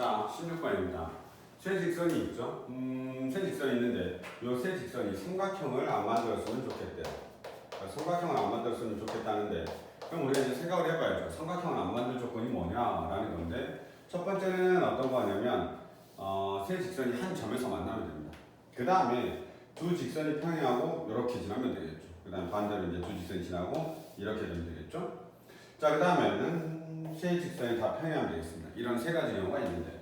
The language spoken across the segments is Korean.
자, 16번입니다. 세 직선이 있죠? 음, 세 직선이 있는데 이세 직선이 삼각형을 안 만들었으면 좋겠대요. 그러니까 삼각형을 안 만들었으면 좋겠다는데 그럼 우리가 이제 생각을 해봐야죠. 삼각형을 안 만들 조건이 뭐냐라는 건데 첫 번째는 어떤 거냐면 어, 세 직선이 한 점에서 만나면 됩니다. 그 다음에 두 직선이 평행하고 이렇게 지나면 되겠죠. 그 다음에 반대로 이제 두 직선이 지나고 이렇게 되면 되겠죠. 자, 그 다음에는 세 직선이 다 평행하면 되겠습니다. 이런 세 가지 경우가 있는데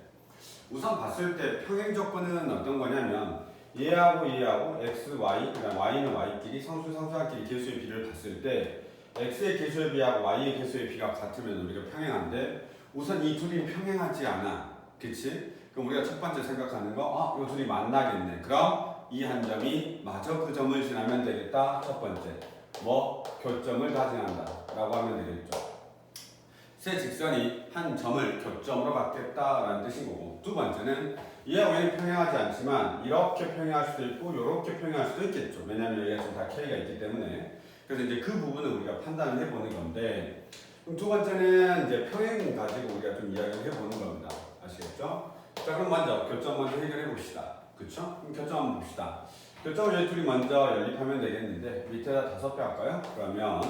우선 봤을 때 평행 조건은 어떤 거냐면 얘하고 얘하고 x, y, 그다음 y는 y끼리 상수 상수하끼리 개수의 비를 봤을 때 x의 개수의 비하고 y의 개수의 비가 같으면 우리가 평행한데 우선 이 둘이 평행하지 않아. 그치? 그럼 우리가 첫 번째 생각하는 거, 아, 이 둘이 만나겠네. 그럼 이 한 점이 마저 그 점을 지나면 되겠다. 첫 번째. 뭐, 교점을 다 지난다. 라고 하면 되겠죠. 세 직선이 한 점을 교점으로 갖겠다라는 뜻인 거고 두 번째는 얘는 평행하지 않지만 이렇게 평행할 수도 있고 이렇게 평행할 수도 있겠죠 왜냐하면 얘가 지금 다 K가 있기 때문에 그래서 이제 그 부분을 우리가 판단을 해보는 건데 그럼 두 번째는 이제 평행 가지고 우리가 좀 이야기를 해보는 겁니다 아시겠죠? 자 그럼 먼저 교점 먼저 해결해 봅시다 그쵸? 그럼 교점 한번 봅시다 교점을 얘 둘이 먼저 연립하면 되겠는데 밑에다 다섯 배 할까요? 그러면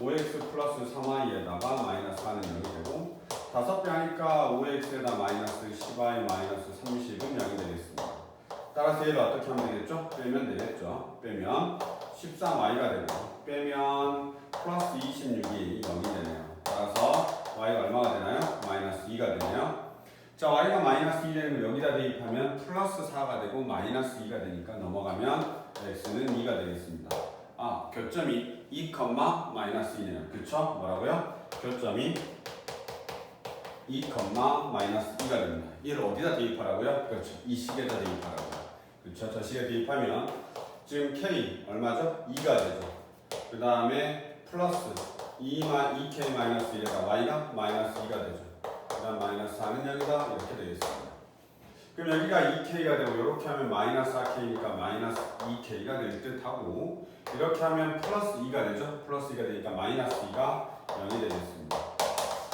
5x 플러스 3y에다가 마이너스 4는 0이 되고 다섯 배 하니까 5x에다 마이너스 10y 마이너스 30은 0이 되겠습니다. 따라서 얘를 어떻게 하면 되겠죠? 빼면 되겠죠. 빼면 13y가 되고 빼면 플러스 26이 0이 되네요. 따라서 y가 얼마가 되나요? 마이너스 2가 되네요. 자, y가 마이너스 2 되는 걸 여기다 대입하면 플러스 4가 되고 마이너스 2가 되니까 넘어가면 x는 2가 되겠습니다. 아, 교점이 2, 마이너스 2네요. 그쵸? 뭐라고요? 교점이 2, 마이너스 2가 됩니다. 얘를 어디다 대입하라고요? 그렇죠. 이 식에다 대입하라고요. 그렇죠. 저 식에 대입하면 지금 k 얼마죠? 2가 되죠. 그 다음에 플러스 2, 2k 마이너스 1에다 y가 마이너스 2가 되죠. 그 다음 마이너스 4는 여기다 이렇게 되겠습니다. 그럼 여기가 2k가 되고 이렇게 하면 마이너스 4k니까 마이너스 2k가 될 듯하고 이렇게 하면 플러스 2가 되죠. 플러스 2가 되니까 마이너스 2가 0이 되겠습니다.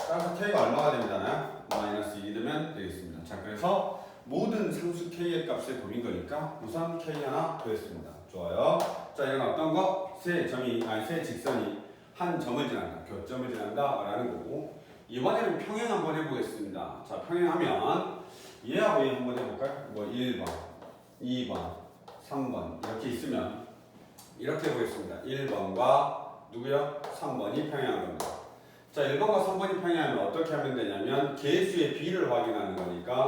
따라서 k가 얼마가 됩니다나요? 마이너스 1이 되면 되겠습니다. 자 그래서 모든 상수 k의 값을 고민 거니까 우선 k 하나 구했습니다. 좋아요. 자 이건 어떤 거? 세 점이 아니 세 직선이 한 점을 지난다. 교점을 지난다라는 거고 이번에는 평행 한번 해보겠습니다. 자 평행하면 얘하고 얘 한번 해볼까요? 뭐 1번, 2번, 3번 이렇게 있으면 이렇게 해보겠습니다. 1번과 누구요? 3번이 평행한 겁니다. 자, 1번과 3번이 평행하면 어떻게 하면 되냐면 개수의 비를 확인하는 거니까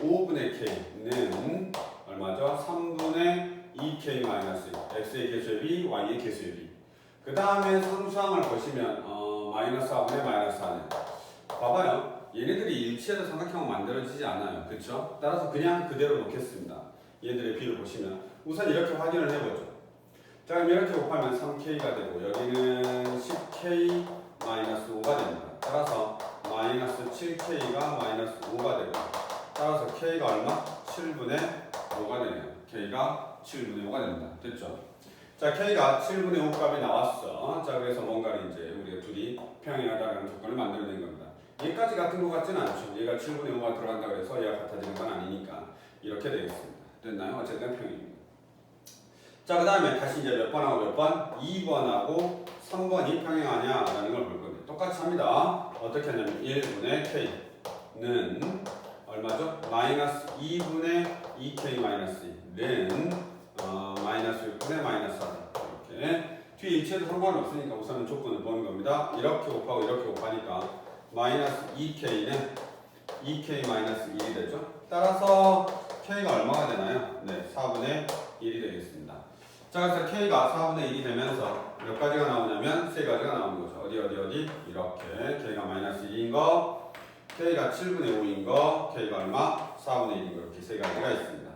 5분의 k는 얼마죠? 3분의 2k 마이너스 x의 개수의 b, y의 개수의 b. 그 다음에 상수항을 보시면 어, 마이너스 4분의 마이너스 4는 봐봐요. 얘네들이 일치해서 삼각형은 만들어지지 않아요. 그쵸? 따라서 그냥 그대로 놓겠습니다. 얘들의 비를 보시면 우선 이렇게 확인을 해보죠. 자 그럼 이렇게 곱하면 3k가 되고 여기는 10k 마이너스 5가 됩니다. 따라서 마이너스 7k가 마이너스 5가 되고 따라서 k가 얼마? 7분의 5가 되네요. k가 7분의 5가 됩니다. 됐죠? 자 k가 7분의 5 값이 나왔어. 자 그래서 뭔가를 이제 우리가 둘이 평행하다는 조건을 만들어낸 겁니다. 얘까지 같은 것 같지는 않죠. 얘가 7분의 5가 들어간다고 해서 얘가 같아지는 건 아니니까 이렇게 되겠습니다. 됐나요? 어쨌든 평행입니다. 자, 그 다음에 다시 이제 몇 번하고 몇 번? 2번하고 3번이 평행하냐라는 걸 볼 겁니다. 똑같이 합니다. 어떻게 하냐면 1분의 k는 얼마죠? 마이너스 2분의 2k 마이너스 1은 어, 마이너스 6분의 마이너스 4 이렇게 뒤에 일치해도 상관은 없으니까 우선은 조건을 보는 겁니다. 이렇게 곱하고 이렇게 곱하니까 마이너스 2k는 2k 마이너스 1이 되죠. 따라서 k가 얼마가 되나요? 네, 4분의 1이 되겠습니다. 자, 그래서 k가 4분의 1이 되면서 몇 가지가 나오냐면 세 가지가 나오는 거죠. 어디 어디 어디 이렇게 k가 마이너스 1인 거, k가 7분의 5인 거, k가 얼마? 4분의 1인 거 이렇게 세 가지가 있습니다.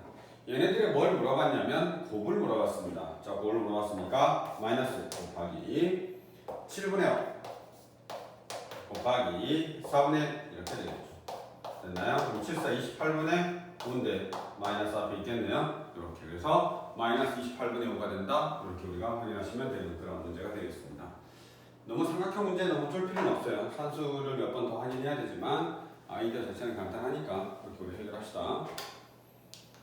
얘네들이 뭘 물어봤냐면 곱을 물어봤습니다. 자, 곱을 물어봤으니까 마이너스 곱하기 7분의 5 곱하기 4분의 1 이렇게 되겠죠. 됐나요? 그럼 7, 4, 28분의 5인데 마이너스 앞에 있겠네요. 이렇게 그래서 마이너스 28분의 5가 된다. 이렇게 우리가 확인하시면 되는 그런 문제가 되겠습니다. 너무 삼각형 문제 너무 쫄 필요는 없어요. 산수를 몇 번 더 확인해야 되지만 아이디어 자체는 간단하니까 그렇게 합시다.